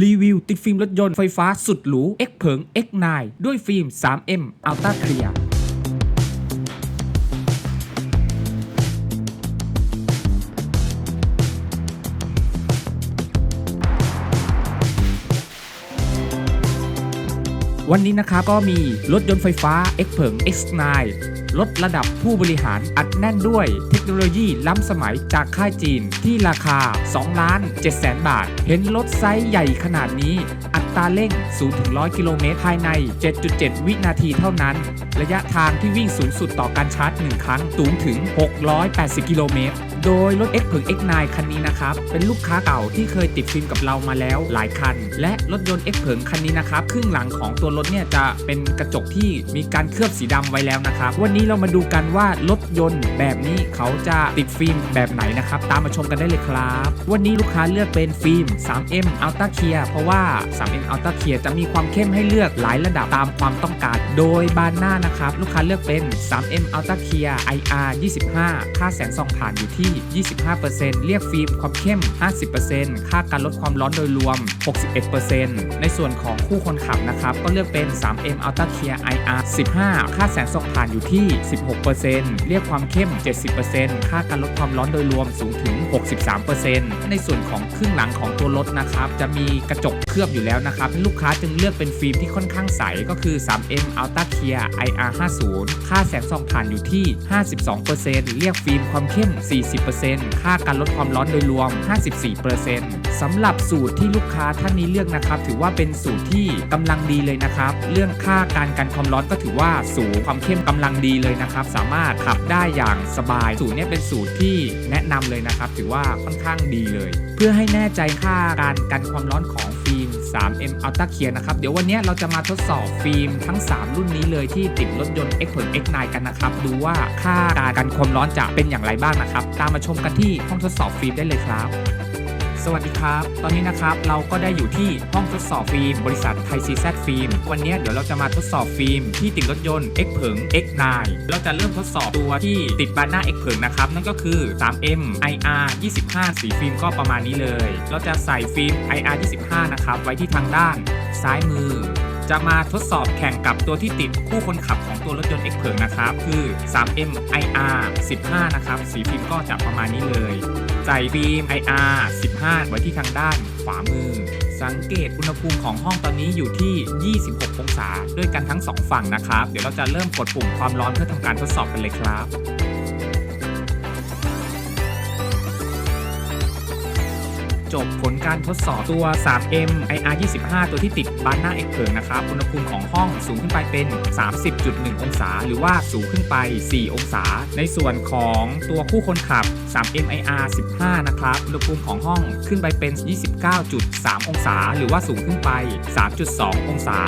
รีวิวติดฟิล์มรถยนต์ไฟฟ้าสุดหรู X เผิง X9 ด้วยฟิล์ม 3M Ultra Clear วันนี้นะครับก็มีรถยนต์ไฟฟ้า X เผิง X9 ลดระดับผู้บริหารอัดแน่นด้วยเทคโนโลยีล้ำสมัยจากค่ายจีนที่ราคา 2 ล้าน7แสนบาท เห็นรถไซส์ใหญ่ขนาดนี้ อัตราเร่ง0ถึง100 กิโลเมตรภายใน 7.7 วินาทีเท่านั้น ระยะทางที่วิ่งสูงสุดต่อการชาร์จ 1 ครั้งสูงถึง 680 กิโลเมตร โดยรถ X เผิง X9 คันนี้นะครับ เป็นลูกค้าเก่าที่เคยติดฟิล์มกับเรามาแล้วหลายคัน และรถยนต์ X เผิงคันนี้นะครับครึ่งหลังของตัวรถเนี่ยจะเป็นกระจกที่มีการเคลือบสีดำไว้แล้วนะครับ วันนี้เรามาดูกันว่ารถยนต์แบบนี้เขาจะติดฟิล์มแบบไหนนะครับ ตามมาชมกันได้เลยครับ วันนี้ลูกค้าเลือกเป็นฟิล์ม 3M Ultra Clear เพราะว่า 3M Ultra Clear จะมีความเข้มให้เลือกหลายระดับตามความต้องการ โดยบานหน้านะครับ ลูกค้าเลือกเป็น 3M Ultra Clear IR 25 ค่าแสงส่องผ่านอยู่ที่25%เรียกฟิล์มความเข้ม 50%ค่าการลดความร้อนโดยรวม 61%ในส่วนของคู่คนขับนะครับก็เลือกเป็น 3M Ultra Clear IR 15 ค่าแสงส่องผ่านอยู่ที่ 16%เรียกความเข้ม 70%ค่าการลดความร้อนโดยรวมสูงถึง 63%ในส่วนของครึ่งหลังของตัวรถนะครับจะมีกระจกเคลือบอยู่แล้วนะครับ ลูกค้าจึงเลือกเป็นฟิล์มที่ค่อนข้างใสก็คือ 3M Ultra Clear IR 50ค่าแสงส่องผ่านอยู่ที่ 52%เรียกฟิล์มความเข้ม 40%ค่าการลดความร้อนโดยรวม 54%สำหรับสูตรที่ลูกค้าท่านนี้เลือกนะครับ ถือว่าเป็นสูตรที่กำลังดีเลยนะครับ เรื่องค่าการกันความร้อนก็ถือว่าสูงความเข้มกำลังดีเลยนะครับ สามารถขับได้อย่างสบาย สูตรนี้เป็นสูตรที่แนะนำเลยนะครับถือว่าค่อนข้างดีเลย เพื่อให้แน่ใจค่าการกันความร้อนของฟิล์ม 3M Ultra Clear นะครับ เดี๋ยววันนี้เราจะมาทดสอบฟิล์มทั้ง 3 รุ่นนี้เลยที่ติดรถยนต์ X6X9 กันนะครับ ดูว่าค่าการกันความร้อนจะเป็นอย่างไรบ้างนะครับ ตามมาชมกันที่ห้องทดสอบฟิล์มได้เลยครับ สวัสดีครับ ตอนนี้นะครับเราก็ได้อยู่ที่ห้องทดสอบฟิล์มบริษัทไทยซีแซดฟิล์มวันนี้เดี๋ยวเราจะมาทดสอบฟิล์มที่ติดรถยนต์ X เผิง X9 เราจะเริ่มทดสอบตัวที่ติดบานหน้า X เผิงนะครับ นั่นก็คือ 3M IR 25 สีฟิล์มก็ประมาณนี้เลย เราจะใส่ฟิล์ม IR 25 นะครับ ไว้ที่ทางด้านซ้ายมือจะมาทดสอบแข่งกับตัวที่ติดคู่คนขับของตัวรถยนต์ X เผิงนะครับ คือ 3M IR 15 นะครับ สีฟิล์มก็จะประมาณนี้เลย ใส่ฟิล์ม IR 15 ไว้ที่ทางด้านขวามือ สังเกตอุณหภูมิของห้องตอนนี้อยู่ที่ 26 องศา ด้วยกันทั้ง 2 ฝั่งนะครับ เดี๋ยวเราจะเริ่มกดปุ่มความร้อนเพื่อทำการทดสอบกันเลยครับ จบผลการทดสอบตัว 3M IR 25ตัวที่ติดบานหน้าเอกเผิงนะครับอุณหภูมิของห้องสูงขึ้นไปเป็น 30.1 องศา หรือว่าสูงขึ้นไป 4 องศา ในส่วนของตัวคู่คนขับ 3M IR 15 นะครับอุณหภูมิของห้องขึ้นไปเป็น 29.3 องศา หรือว่าสูงขึ้นไป 3.2 องศา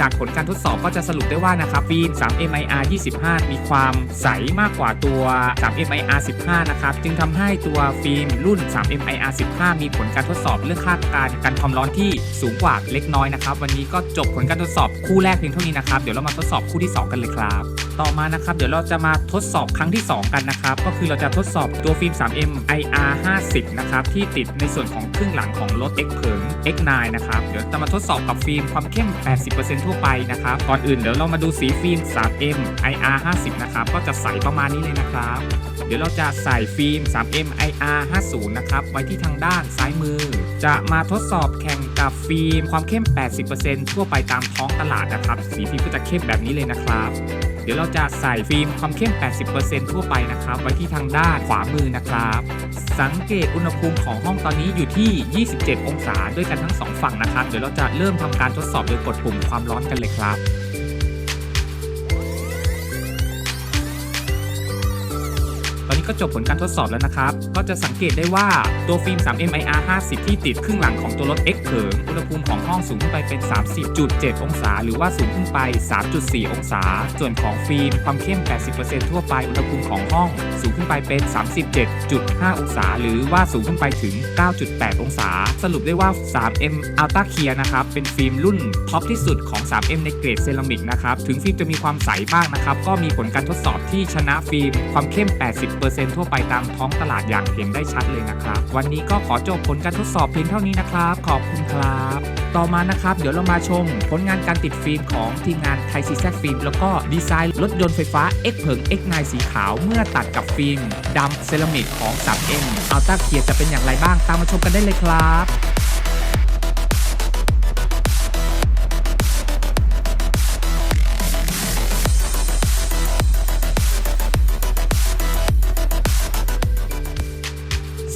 จากผลการทดสอบก็จะสรุปได้ว่านะครับฟิล์ม 3M IR 25 มีความใสมากกว่าตัว 3M IR 15 นะครับ จึงทำให้ตัวฟิล์มรุ่น 3M IR 15 มีผลการทดสอบเรื่องค่าการกันความร้อนที่สูงกว่าเล็กน้อยนะครับ วันนี้ก็จบผลการทดสอบคู่แรกเพียงเท่านี้นะครับ เดี๋ยวเรามาทดสอบคู่ที่ 2 กันเลยครับ ต่อมานะครับ เดี๋ยวเราจะมาทดสอบครั้งที่ 2 กันนะครับ ก็คือเราจะทดสอบตัวฟิล์ม 3M IR 50นะครับที่ติดในส่วนของครึ่งหลังของรถ X เผิง X9 นะครับ เดี๋ยวจะมาทดสอบกับฟิล์มความเข้ม 80%ทั่วไปนะครับ ก่อนอื่นเดี๋ยวเรามาดูสีฟิล์ม 3M IR 50นะครับ ก็จะใสประมาณนี้เลยนะครับ ดี๋ยวเราจะใส่ฟิล์ม 3M IR 50 นะครับ ไว้ที่ทางด้านซ้ายมือ จะมาทดสอบแข่งกับฟิล์มความเข้ม 80%ทั่วไปตามท้องตลาดนะครับ สีฟิล์มก็จะเข้มแบบนี้เลยนะครับ เดี๋ยวเราจะใส่ฟิล์มความเข้ม 80%ทั่วไปนะครับ ไว้ที่ทางด้านขวามือนะครับ สังเกตอุณหภูมิของห้องตอนนี้อยู่ที่ 27 องศาด้วยกันทั้งสองฝั่งนะครับ เดี๋ยวเราจะเริ่มทำการทดสอบโดยกดปุ่มความร้อนกันเลยครับ นี้ก็จบผลการทดสอบแล้วนะครับ ก็จะสังเกตได้ว่าตัวฟิล์ม 3M IR 50 ที่ติดครึ่งหลังของตัวรถ X เผิงอุณหภูมิของห้องสูงขึ้นไปเป็น 30.7 องศา หรือว่าสูงขึ้นไป 3.4 องศา ส่วนของฟิล์มความเข้ม 80%ทั่วไปอุณหภูมิของห้องสูงขึ้นไปเป็น 37.5 องศา หรือว่าสูงขึ้นไปถึง 9.8 องศา สรุปได้ว่า 3M Ultra Clear นะครับเป็นฟิล์มรุ่นท็อปที่สุดของ 3M ในเกรดเซรามิกนะครับถึงฟิล์มจะมีความใสบ้างนะครับก็มีผลการทดสอบที่ชนะฟิล์มความเข้ม 80%ทั่วไปตามท้องตลาดอย่างเห็นได้ชัดเลยนะครับ วันนี้ก็ขอจบผลการทดสอบเพียงเท่านี้นะครับ ขอบคุณครับ ต่อมานะครับ เดี๋ยวเรามาชม ผลงานการติดฟิล์มของทีมงานไทยซีแซฟิล์มแล้วก็ดีไซน์รถยนต์ไฟฟ้า X เผิง X9 สีขาวเมื่อตัดกับฟิล์มดำเซรามิกของ 3M อัลต้าเคียจะเป็นอย่างไรบ้างตามมาชมกันได้เลยครับ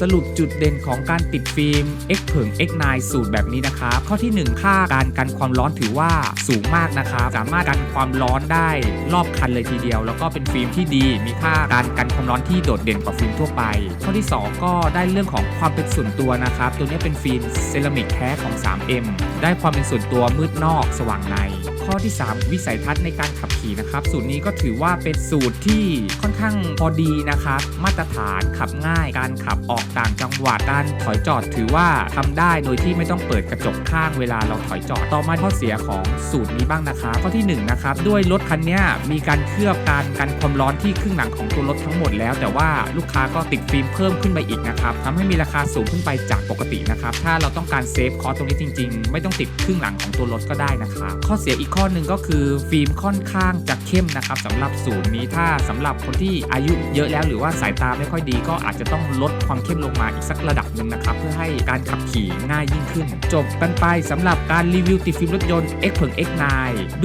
สรุปจุดเด่นของการติดฟิล์ม X เผิง X9 สูตรแบบนี้นะครับ ข้อที่ 1 ค่าการกันความร้อนถือว่าสูงมากนะครับ สามารถกันความร้อนได้รอบคันเลยทีเดียว แล้วก็เป็นฟิล์มที่ดี มีค่าการกันความร้อนที่โดดเด่นกว่าฟิล์มทั่วไป ข้อที่ 2 ก็ได้เรื่องของความเป็นส่วนตัวนะครับ ตัวนี้เป็นฟิล์มเซรามิกแท้ของ 3M ได้ความเป็นส่วนตัวมืดนอกสว่างใน ข้อที่ 3 วิสัยทัศน์ในการขับขี่นะครับ สูตรนี้ก็ถือว่าเป็นสูตรที่ค่อนข้างพอดีนะครับ มาตรฐานขับง่าย การขับออกต่างจังหวัดการถอยจอดถือว่าทำได้โดยที่ไม่ต้องเปิดกระจกข้างเวลาเราถอยจอดต่อมาข้อเสียของสูตรนี้บ้างนะครับข้อที่ 1 นะครับ ด้วยรถคันนี้มีการเคลือบการกันความร้อนที่ครึ่งหลังของตัวรถทั้งหมดแล้ว แต่ว่าลูกค้าก็ติดฟิล์มเพิ่มขึ้นไปอีกนะครับทำให้มีราคาสูงขึ้นไปจากปกตินะครับถ้าเราต้องการเซฟคอสตรงนี้จริง ๆ ไม่ต้องติดครึ่งหลังของตัวรถก็ได้นะครับข้อเสียอีกข้อหนึ่งก็คือฟิล์มค่อนข้างจะเข้มนะครับสำหรับสูตรนี้ถ้าสำหรับคนที่อายุเยอะแล้วหรือว่าสายตาไม่ค่อยดี ก็อาจจะต้องลดความเข้มลงมาอีกสักระดับหนึ่งนะครับ เพื่อให้การขับขี่ง่ายยิ่งขึ้น จบกันไปสำหรับการรีวิวติดฟิล์มรถยนต์ X เพิง X9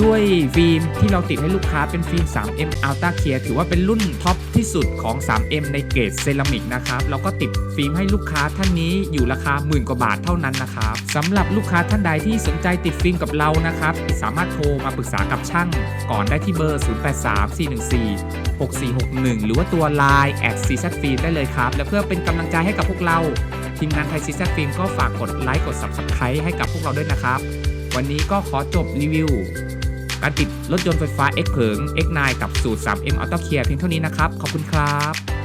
ด้วยฟิล์มที่เราติดให้ลูกค้าเป็นฟิล์ม 3M Ultra Clear ถือว่าเป็นรุ่นท็อป ที่สุดของ 3M ในเกรดเซรามิกนะครับเราก็ติดฟิล์มให้ลูกค้าท่านนี้อยู่ราคาหมื่นกว่าบาทเท่านั้นนะครับสำหรับลูกค้าท่านใดที่สนใจติดฟิล์มกับเรานะครับสามารถโทรมาปรึกษากับช่าง ก่อนได้ที่เบอร์ 083414 6461 หรือว่าตัว Line แอดซีซฟิล์มได้เลยครับ และเพื่อเป็นกำลังใจให้กับพวกเรา ทีมงานไทยซีซฟิล์มก็ฝากกดไลค์กด Subscribe ให้กับพวกเราด้วยนะครับ วันนี้ก็ขอจบรีวิว การติดรถยนต์ไฟฟ้า X เผิง X9 กับสูตร 3M Auto Care เพียงเท่านี้นะครับ ขอบคุณครับ